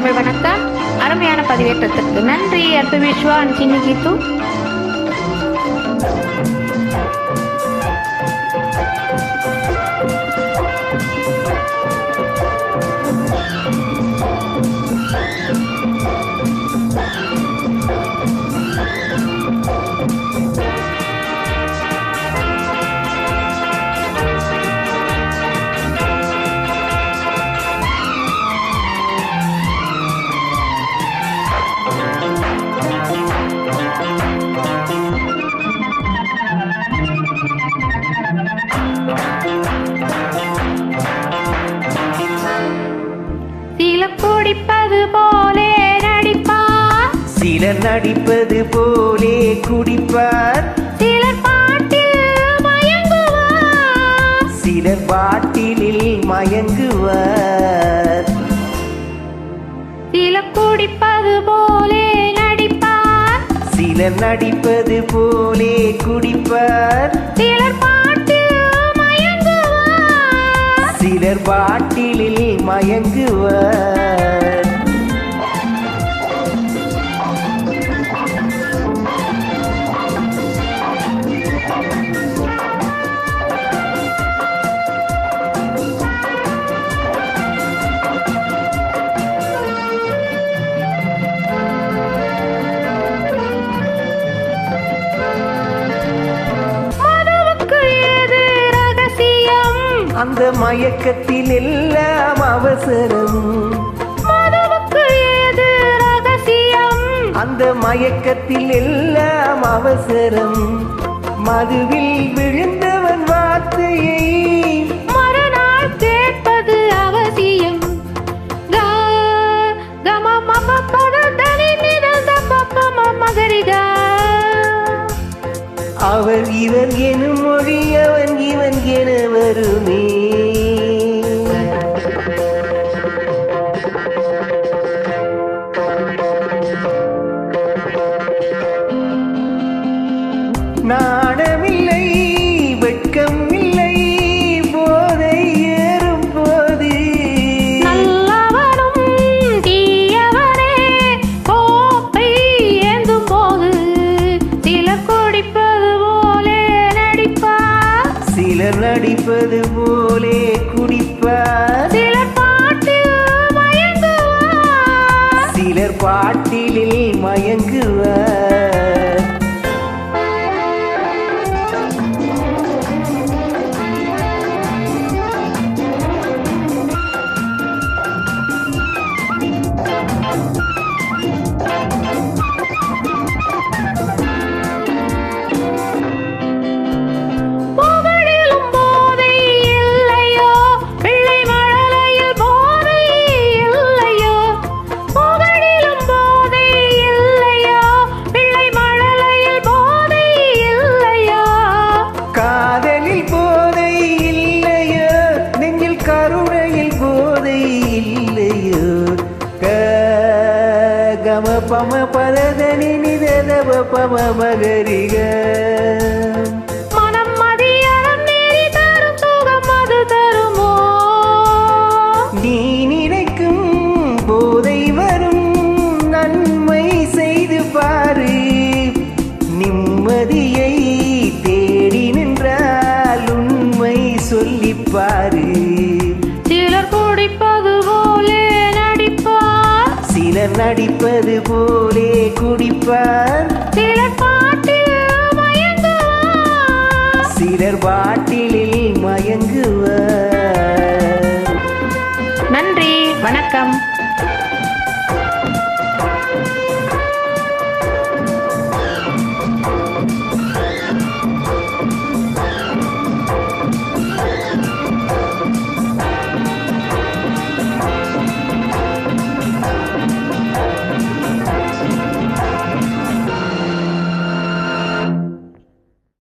தமிழ் வணக்கம். அருமையான பதிவேற்றத்திற்கு நன்றி. அற்பு விஸ்வா அண்ட் சின்னி கீத்து சிலர் நடிப்பது போலே குடிப்பார். சிலர் பாட்டில் சிலர் பாட்டிலில் மயங்குவார். சீல குடிப்பது போலே நடிப்பார். சிலர் நடிப்பது போலே குடிப்பார். சிலர் அந்த மயக்கத்தில் எல்லாம் அவசரம். அந்த மயக்கத்தில் எல்லாம் அவசரம். மதுவில் விழுந்தவன் வார்த்தையை மறுநாள் கேட்பது அவசியம். அவர் இவன் எனும் மொழி அவன் இவன் என வருமே. சிலர் நடிப்பது போலே குடிப்பார் சிலர் பாட்டில் மயங்குவார். சிலர் பாட்டிலில் மயங்குவார். போதை இல்லையோ? கம பம பததனி நிதவ பம மகரிக. நடிப்பது போலே குடிப்பார். சிலர் பாட்டிலில் மயங்குவார். நன்றி வணக்கம்.